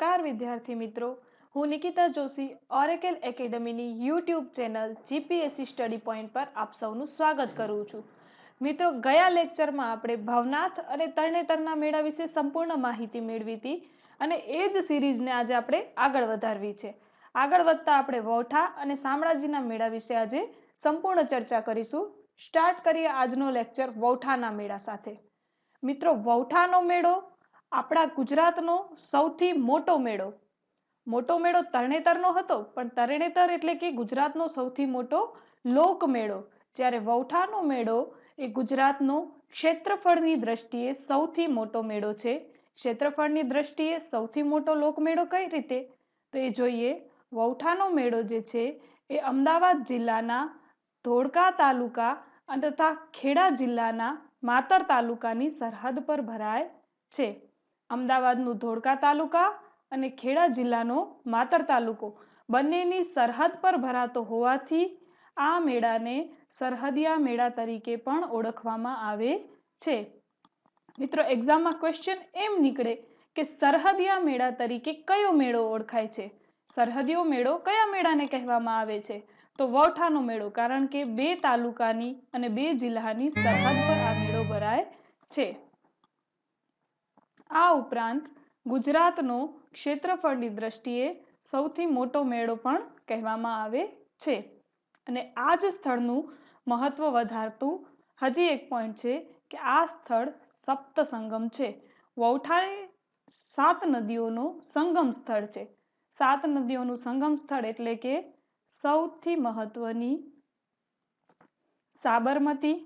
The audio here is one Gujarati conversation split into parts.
નમસ્કાર વિદ્યાર્થી મિત્રો. હું Nikita Joshi Oracle એકેડમીની YouTube channel GPSC study point પર આપ સૌનું સ્વાગત કરું છું. મિત્રો, ગયા લેક્ચરમાં આપણે ભવનાથ અને તરણેતરના મેળા વિશે સંપૂર્ણ માહિતી મેળવી હતી અને એ જ સિરીઝને આજે આપણે આગળ વધારવી છે. આગળ વધતા આપણે વૌઠા અને શામળાજીના મેળા વિશે આજે સંપૂર્ણ ચર્ચા કરીશું. સ્ટાર્ટ કરીએ આજનો લેક્ચર વૌઠાના મેળા સાથે. મિત્રો, વૌઠાનો મેળો આપણા ગુજરાતનો સૌથી મોટો મેળો. મોટો મેળો તરણેતરનો હતો, પણ તરણેતર એટલે કે ગુજરાતનો સૌથી મોટો લોકમેળો. જ્યારે વૌઠાનો મેળો એ ગુજરાતનો ક્ષેત્રફળની દ્રષ્ટિએ સૌથી મોટો મેળો છે. ક્ષેત્રફળની દ્રષ્ટિએ સૌથી મોટો લોકમેળો કઈ રીતે? તો એ જોઈએ, વૌઠાનો મેળો જે છે એ અમદાવાદ જિલ્લાના ધોળકા તાલુકા અને તથા ખેડા જિલ્લાના માતર તાલુકાની સરહદ પર ભરાય છે. અમદાવાદનું ધોળકા તાલુકા અને ખેડા જિલ્લાનો માતર તાલુકો. બંનેની સરહદ પર ભરાતો હોવાથી આ મેળાને સરહદિયા મેળા તરીકે પણ ઓળખવામાં આવે છે. મિત્રો એક્ઝામમાં ક્વેશ્ચન એમ નીકળે કે સરહદિયા મેળા તરીકે કયો મેળો ઓળખાય છે? સરહદીયો મેળો કયા મેળાને કહેવામાં આવે છે? તો વૌઠાનો મેળો, કારણ કે બે તાલુકાની અને બે જિલ્લાની સરહદ પર આ મેળો ભરાય છે. આ ઉપરાંત ગુજરાતનો ક્ષેત્રફળની દ્રષ્ટિએ સૌથી મોટો મેળો પણ કહેવામાં આવે છે. અને આ જ સ્થળનું મહત્વ વધારતું હજી એક પોઈન્ટ છે કે આ સ્થળ સપ્ત સંગમ છે. વૌઠાણે સાત નદીઓનું સંગમ સ્થળ છે. સાત નદીઓનું સંગમ સ્થળ એટલે કે સૌથી મહત્વની સાબરમતી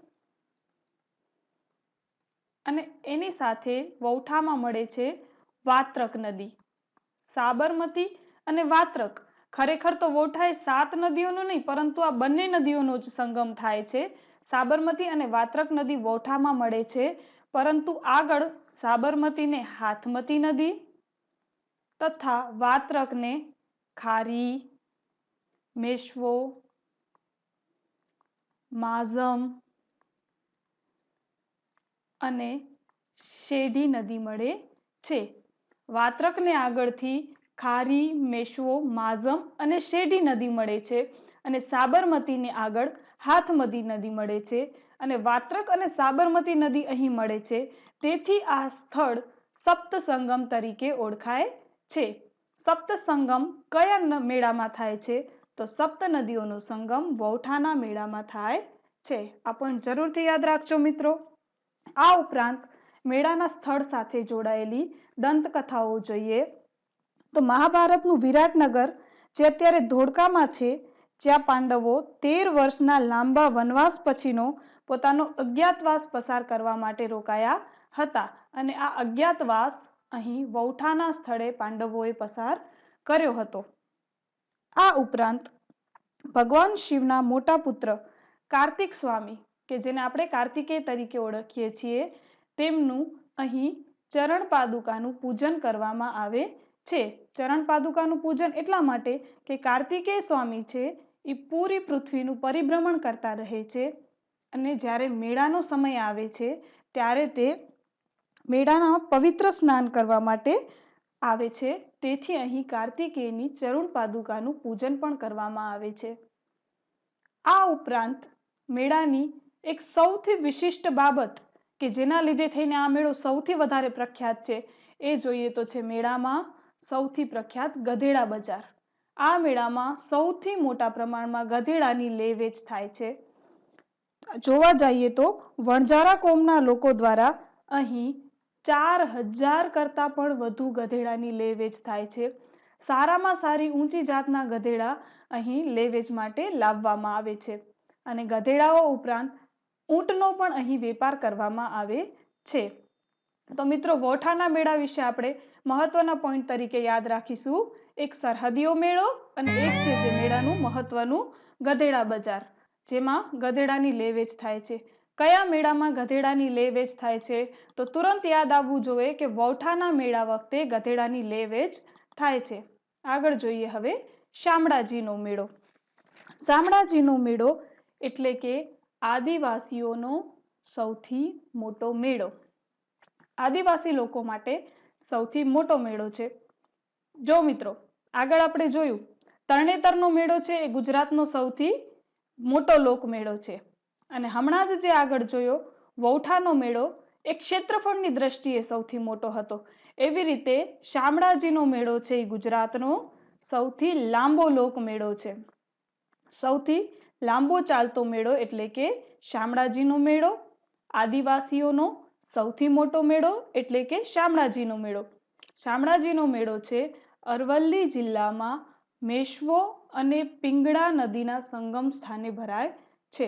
અને એની સાથે વૌઠામાં મળે છે વાત્રક નદી. સાબરમતી અને વાત્રક ખરેખર તો વૌઠા એ સાત નદીઓનો નહીં, પરંતુ આ બંને નદીઓનો જ સંગમ થાય છે. સાબરમતી અને વાત્રક નદી વૌઠામાં મળે છે, પરંતુ આગળ સાબરમતીને હાથમતી નદી તથા વાત્રકને ખારી, મેશ્વો, માઝમ અને શેઢી નદી મળે છે. વાત્રકને આગળથી ખારી, મેશ્વો, માઝમ અને શેઢી નદી મળે છે અને સાબરમતીને આગળ હાથમતી નદી મળે છે અને વાત્રક અને સાબરમતી નદી અહીં મળે છે. તેથી આ સ્થળ સપ્તસંગમ તરીકે ઓળખાય છે. સપ્તસંગમ કયા મેળામાં થાય છે? તો સપ્ત નદીઓનો સંગમ વૌઠાના મેળામાં થાય છે. આ પણ જરૂરથી યાદ રાખજો મિત્રો. આ ઉપરાંત મેળાના સ્થળ સાથે જોડાયેલી દંતકથાઓ જોઈએ. તો મહાભારતનું વિરાટનગર, જે અત્યારે ધોળકામાં છે, જ્યાં પાંડવો તેર વર્ષના લાંબા વનવાસ પછીનો પોતાનો અજ્ઞાતવાસ પસાર કરવા માટે રોકાયા હતા અને આ અજ્ઞાતવાસ અહીં વૌઠાના સ્થળે પાંડવોએ પસાર કર્યો હતો. આ ઉપરાંત ભગવાન શિવના મોટા પુત્ર કાર્તિક સ્વામી કે જેને આપણે કાર્તિકેય તરીકે ઓળખીએ છીએ, તેમનું અહીં ચરણ પાદુકાનું પૂજન કરવામાં આવે છે. ચરણ પાદુકાનું પૂજન એટલા માટે કે કાર્તિકેય સ્વામી છે એ પૂરી પૃથ્વીનું પરિભ્રમણ કરતા રહે છે અને જ્યારે મેળાનો સમય આવે છે, ત્યારે તે મેળાના પવિત્ર સ્નાન કરવા માટે આવે છે. તેથી અહીં કાર્તિકેયની ચરુણ પાદુકાનું પૂજન પણ કરવામાં આવે છે. આ ઉપરાંત મેળાની એક સૌથી વિશિષ્ટ બાબત કે જેના લીધે થઈને આ મેળો સૌથી વધારે પ્રખ્યાત છે, એ જોઈએ તો છે મેળામાં સૌથી પ્રખ્યાત ગધેડા બજાર. આ મેળામાં સૌથી મોટા પ્રમાણમાં ગધેડાની લે વેચ થાય છે. જોવા જઈએ તો વણઝારા કોમના લોકો દ્વારા અહીં ચાર હજાર કરતાં પણ વધુ ગધેડાની લે વેચ થાય છે. સારામાં સારી ઊંચી જાતના ગધેડા અહીં લે વેચ માટે લાવવામાં આવે છે. અને ગધેડાઓ ઉપરાંત ઊંટનો પણ અહીં વેપાર કરવામાં આવે છે. તો મિત્રો, વોઠાના મેળા વિશે આપણે મહત્વના પોઈન્ટ તરીકે યાદ રાખીશું. એક સરહદીયો મેળો અને એક છે જે મેળાનું મહત્વનું ગધેડા બજાર, જેમાં ગધેડાની લે વેચ થાય છે. કયા મેળામાં ગધેડાની લે વેચ થાય છે? તો તુરંત યાદ આવવું જોઈએ કે વૌઠાના મેળા વખતે ગધેડાની લે વેચ થાય છે. આગળ જોઈએ હવે શામળાજીનો મેળો. શામળાજીનો મેળો એટલે કે આદિવાસીઓનો સૌથી મોટો મેળો. આદિવાસી લોકો માટે સૌથી મોટો મેળો છે. જો મિત્રો, આગળ આપણે જોયું, તરણેતરનો મેળો છે એ ગુજરાતનો સૌથી મોટો લોકમેળો છે. અને હમણાં જ જે આગળ જોયો, વૌઠાનો મેળો એ ક્ષેત્રફળની દ્રષ્ટિએ સૌથી મોટો હતો. એવી રીતે શામળાજીનો મેળો છે એ ગુજરાતનો સૌથી લાંબો લોકમેળો છે. સૌથી લાંબો ચાલતો મેળો એટલે કે શામળાજીનો મેળો, આદિવાસીઓનો સૌથી મોટો મેળો એટલે કે શામળાજીનો મેળો. શામળાજીનો મેળો છે અરવલ્લી જિલ્લામાં મેશ્વો અને પિંગળા નદીના સંગમ સ્થાને ભરાય છે.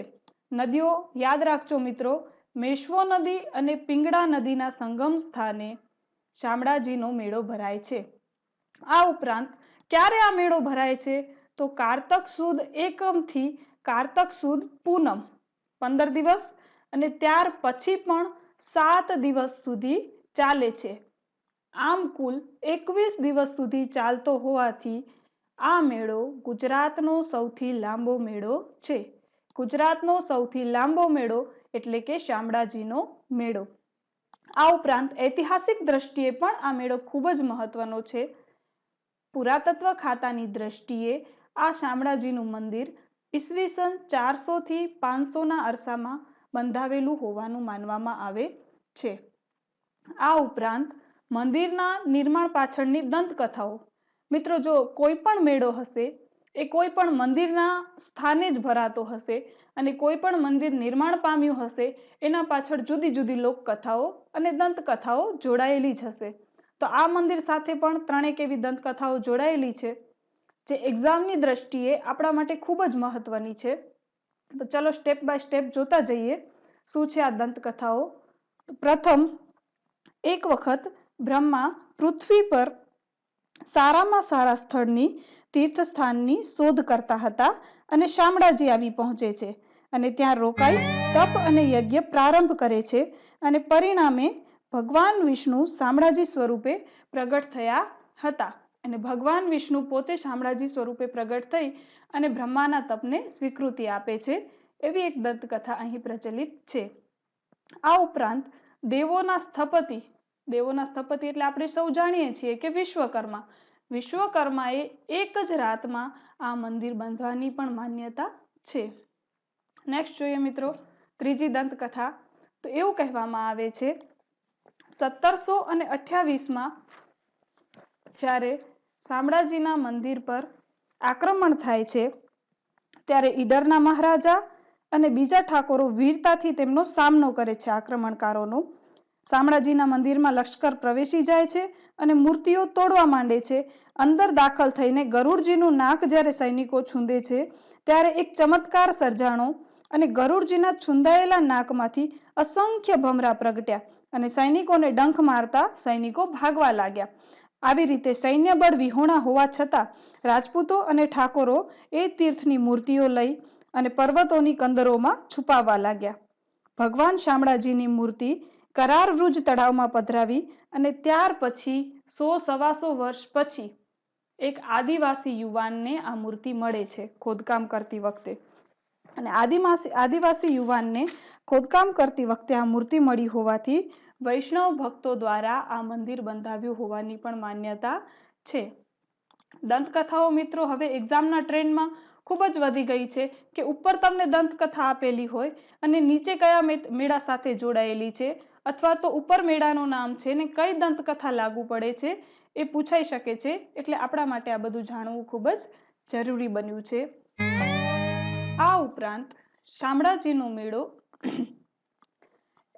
નદીઓ, યાદ રાખજો મિત્રો, મેશ્વો નદી અને પિંગળા નદીના સંગમ સ્થાને શામળાજીનો મેળો ભરાય છે. આ ઉપરાંત, ક્યારે આ મેળો ભરાય છે? તો કારતક સુદ એકમથી કારતક સુદ પૂનમ. પંદર દિવસ અને ત્યાર પછી પણ સાત દિવસ સુધી ચાલે છે. આમ કુલ એકવીસ દિવસ સુધી ચાલતો હોવાથી આ મેળો ગુજરાતનો સૌથી લાંબો મેળો છે. ગુજરાતનો સૌથી લાંબો મેળો એટલે કે શામળાજીનો મેળો. આ ઉપરાંત ઐતિહાસિક દ્રષ્ટિએ પણ આ મેળો ખૂબ જ મહત્વનો છે. પુરાતત્વ ખાતાની દ્રષ્ટિએ આ શામળાજીનું મંદિર ઈસવીસન ચારસોથી પાંચસોના અરસામાં બંધાવેલું હોવાનું માનવામાં આવે છે. આ ઉપરાંત મંદિરના નિર્માણ પાછળની દંતકથાઓ. મિત્રો, જો કોઈ પણ મેળો હશે, એ કોઈ પણ મંદિરના સ્થાને જ ભરાતો હશે અને કોઈ પણ મંદિર નિર્માણ પામ્યું હશે, એના પાછળ જુદી જુદી લોકકથાઓ અને દંતકથાઓ જોડાયેલી જ હશે. તો આ મંદિર સાથે પણ ત્રણેક એવી દંતકથાઓ જોડાયેલી છે. જે એક્ઝામની દ્રષ્ટિએ આપણા માટે ખૂબ જ મહત્વની છે. તો ચલો સ્ટેપ બાય સ્ટેપ જોતા જઈએ. શું છે આ દંતકથાઓ? પ્રથમ, એક વખત બ્રહ્મા પૃથ્વી પર સારામાં સારા સ્થળની તીર્થસ્થાનની શોધ કરતા હતા અને શામળાજી આવી પહોંચે છે અને ત્યાં રોકાઈ તપ અને યજ્ઞ પ્રારંભ કરે છે અને પરિણામે ભગવાન વિષ્ણુ શામળાજી સ્વરૂપે પ્રગટ થયા હતા. અને ભગવાન વિષ્ણુ પોતે શામળાજી સ્વરૂપે પ્રગટ થઈ અને બ્રહ્માના તપને સ્વીકૃતિ આપે છે, એવી એક દંતકથા અહીં પ્રચલિત છે. આ ઉપરાંત દેવોના સ્થપતિ દેવોના સ્થપતિ એટલે આપણે સૌ જાણીએ છીએ કે વિશ્વકર્મા. વિશ્વકર્માએ એક જ રાતમાં આ મંદિર બાંધવાની પણ માન્યતા છે. નેક્સ્ટ જોઈએ મિત્રો, ત્રીજી દંતકથા. તો એવું કહેવામાં આવે છે, સત્તરસો અને અઠ્યાવીસમાં જ્યારે શામળાજીના મંદિર પર આક્રમણ થાય છે, ત્યારે ઈડરના મહારાજા અને બીજા ઠાકોરો વીરતાથી તેમનો સામનો કરે છે આક્રમણકારોનો. શામળાજીના મંદિરમાં લશ્કર પ્રવેશી જાય છે અને મૂર્તિઓ તોડવા માંડે છે. અંદર દાખલ થઈને ગરુડજીનું નાક જ્યારે સૈનિકો છૂંદે છે, ત્યારે એક ચમત્કાર સર્જાણો અને ગરુડજીના છુંદાયેલા નાકમાંથી અસંખ્ય ભમરા પ્રગટ્યા અને સૈનિકોને ડંખ મારતા સૈનિકો ભાગવા લાગ્યા. આવી રીતે સૈન્યબળ વિહોણા હોવા છતાં રાજપૂતો અને ઠાકોરો એ તીર્થની મૂર્તિઓ લઈ અને પર્વતોની કંદરોમાં છુપાવવા લાગ્યા. ભગવાન શામળાજીની મૂર્તિ કરાર વૃજ તળાવમાં પધરાવી અને ત્યાર પછી સો સવાસો વર્ષ પછી એક આદિવાસી યુવાનને આ મૂર્તિ મળે છે ખોદકામ કરતી વખતે. અને આદિવાસી આદિવાસી યુવાનને ખોદકામ કરતી વખતે આ મૂર્તિ મળી હોવાથી વૈષ્ણવ ભક્તો દ્વારા આ મંદિર બંધાવ્યું હોવાની પણ માન્યતા છે. દંતકથાઓ મિત્રો, હવે એક્ઝામના ટ્રેન્ડમાં ખૂબ જ વધી ગઈ છે કે ઉપર તમને દંતકથા આપેલી હોય અને નીચે કયા મેળા સાથે જોડાયેલી છે અથવા તો ઉપર મેળાનું નામ છે ને કઈ દંતકથા લાગુ પડે છે એ પૂછાઈ શકે છે, એટલે આપણા માટે આ બધું જાણવું ખૂબ જ જરૂરી બન્યું છે. આ ઉપરાંત શામળાજીનો મેળો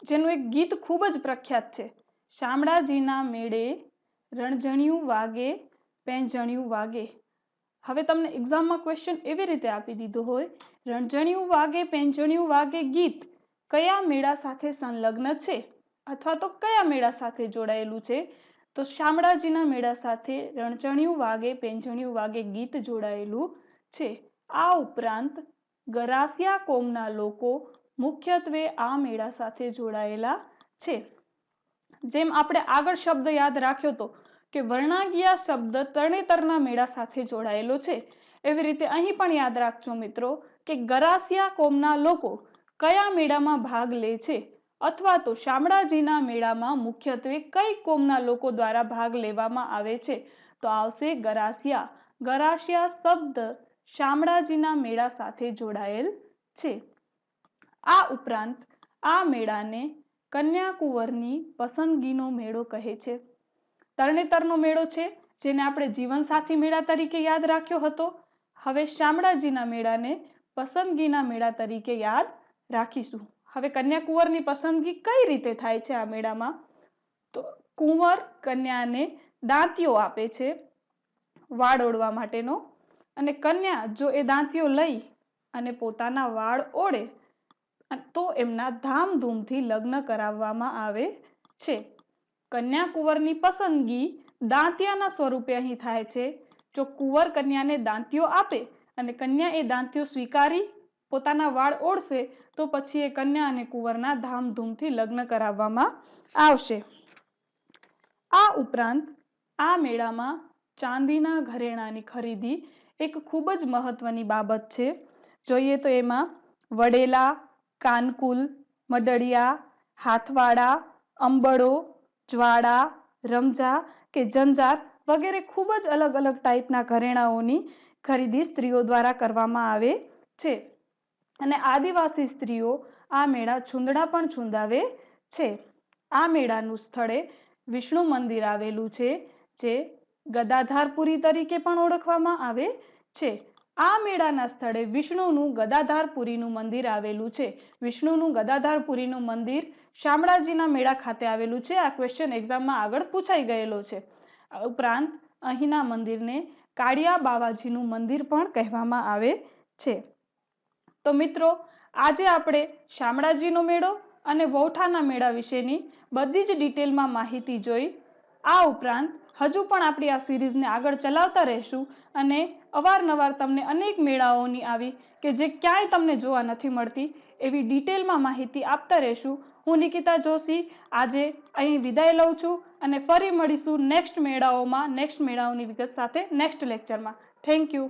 જેનું એક ગીત ખૂબ જ પ્રખ્યાત છે. શામળાજીના મેળે રણઝણિયું વાગે, પેંજણિયું વાગે. હવે તમને એક્ઝામમાં ક્વેશ્ચન એવી રીતે આપી દીધો હોય રણઝણિયું વાગે, પેંજણિયું વાગે ગીત કયા મેળા સાથે સંલગ્ન છે? અથવા તો કયા મેળા સાથે જોડાયેલું છે? તો શામળાજીના મેળા સાથે રણજણિયું વાગે, પેંજણિયું વાગે ગીત જોડાયેલું છે. આ ઉપરાંત ગરાસિયા કોમના લોકો મુખ્યત્વે આ મેળા સાથે જોડાયેલા છે. જેમ આપણે આગળ શબ્દ યાદ રાખ્યો તો કે વર્ણાગિયા શબ્દ તરણેતરના મેળા સાથે જોડાયેલો છે. એવી રીતે અહીં પણ યાદ રાખજો મિત્રો કે ગરાસિયા કોમના લોકો કયા મેળામાં ભાગ લે છે? અથવા તો શામળાજીના મેળામાં મુખ્યત્વે કઈ કોમના લોકો દ્વારા ભાગ લેવામાં આવે છે? તો આવશે ગરાસિયા. ગરાસિયા શબ્દ શામળાજીના મેળા સાથે જોડાયેલ છે. આ ઉપરાંત આ મેળાને કન્યાકુંવરની પસંદગીનો મેળો કહે છે. તરણેતરનો મેળો છે, જેને આપણે જીવનસાથી મેળા તરીકે યાદ રાખ્યો હતો. હવે શામળાજીના મેળાને પસંદગીના મેળા તરીકે યાદ રાખીશું. હવે કન્યાકુંવરની પસંદગી કઈ રીતે થાય છે આ મેળામાં? તો કુંવર કન્યાને દાંતીઓ આપે છે વાળ ઓળવા માટેનો. અને કન્યા જો એ દાંતીઓ લઈ અને પોતાના વાળ ઓળે તો એમના ધામધૂમથી લગ્ન કરાવવામાં આવે છે. કન્યા કુંવરની પસંદગી દાંતિયાના સ્વરૂપે અહીં થાય છે. જો કુંવર કન્યાને દાંતિયો આપે અને કન્યા એ દાંતિયો સ્વીકારી પોતાના વાળ ઓળશે, તો પછી એ કન્યા અને કુંવરના ધામધૂમથી લગ્ન કરાવવામાં આવશે. આ ઉપરાંત આ મેળામાં ચાંદીના ઘરેણાની ખરીદી એક ખૂબ જ મહત્વની બાબત છે. જોઈએ તો એમાં વડેલા કાનકુલ, મડળિયા હાથવાડા અંબળો, જ્વાળા, રમજા કે જંજાર વગેરે ખૂબ જ અલગ અલગ ટાઈપના ઘરેણાઓની ખરીદી સ્ત્રીઓ દ્વારા કરવામાં આવે છે. અને આદિવાસી સ્ત્રીઓ આ મેળા છુંદડા પણ છુંદાવે છે. આ મેળાનું સ્થળે વિષ્ણુ મંદિર આવેલું છે, જે ગદાધારપુરી તરીકે પણ ઓળખવામાં આવે છે. આ મેળાના સ્થળે વિષ્ણુનું ગદાધારપુરીનું મંદિર આવેલું છે. વિષ્ણુનું ગદાધારપુરીનું મંદિર શામળાજીના મેળા ખાતે આવેલું છે. આ ક્વેશ્ચન એક્ઝામમાં આગળ પૂછાઈ ગયેલો છે. ઉપરાંત અહીંના મંદિરને કાળિયા બાવાજીનું મંદિર પણ કહેવામાં આવે છે. તો મિત્રો, આજે આપણે શામળાજીનો મેળો અને વૌઠાના મેળા વિશેની બધી જ ડિટેલમાં માહિતી જોઈ. આ ઉપરાંત હજુ પણ આપણી આ સિરીઝને આગળ ચલાવતા રહેશું અને અવારનવાર તમને અનેક મેળાઓની આવી કે જે ક્યાંય તમને જોવા નથી મળતી એવી ડિટેલમાં માહિતી આપતા રહેશું. હું નિકિતા જોશી, આજે અહીં વિદાય લઉં છું અને ફરી મળીશું નેક્સ્ટ મેળાઓમાં, નેક્સ્ટ મેળાઓની વિગત સાથે નેક્સ્ટ લેક્ચરમાં. Thank you.